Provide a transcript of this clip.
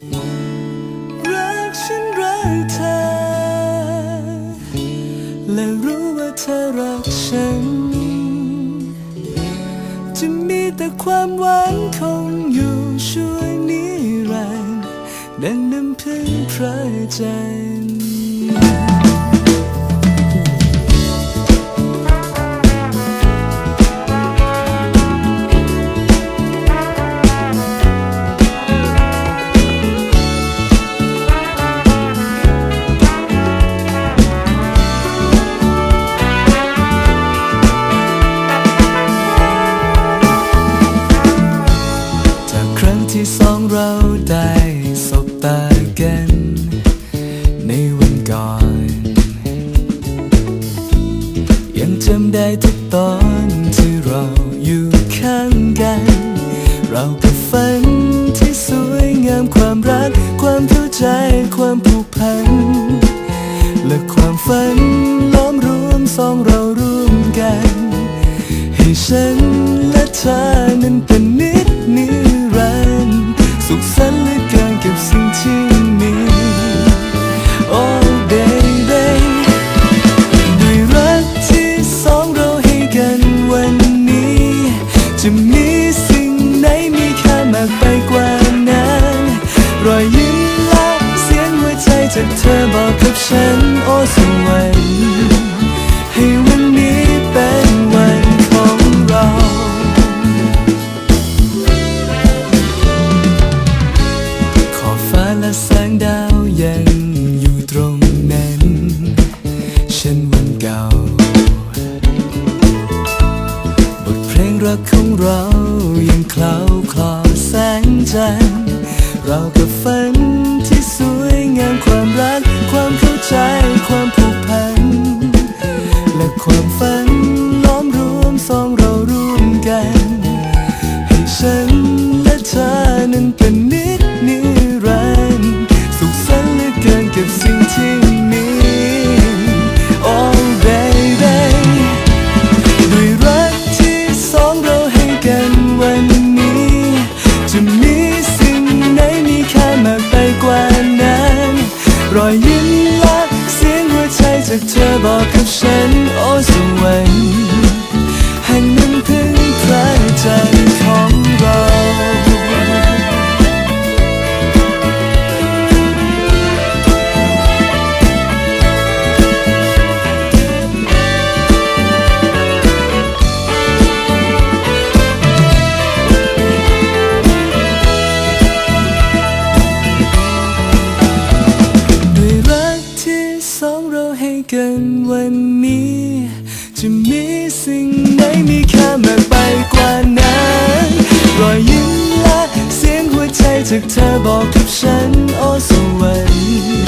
รักฉันรักเธอ และรู้ว่าเธอรักฉัน จะมีแต่ความหวังคงอยู่ช่วยนิรันดร์ดังน้ำพึ่งพระจันทร์ ก่อน ยังจำได้ทุกตอนที่เราอยู่ข้างกัน เรากับฝันที่สวยงามความรัก ความเข้าใจความผูกพัน และความฝันล้อมรวมสองเราร่วมกัน ให้ฉันและเธอนั้นเป็น อบอกกับฉันโอ้สวรรค์ให้วันนี้เป็นวันของเรา ขอบฟ้าและแสงดาวยังอยู่ตรงนั้น ฉันวันเก่า บทเพลงรักของเรายังคลาวคลอแสงจันทร์เรากับฝัน ฉันและเธอนั้นเป็นนิดนิรันดร์สุขสันต์เหลือเกินกับสิ่งที่มี Oh baby ด้วยรักที่สองเราให้กันวันนี้ จะมีสิ่งไหนมีค่ามากไปกว่านั้น รอยยิ้มและเสียงหัวใจจากเธอบอกกับฉันโกเธอบอกกับฉันโอ้สวรรค์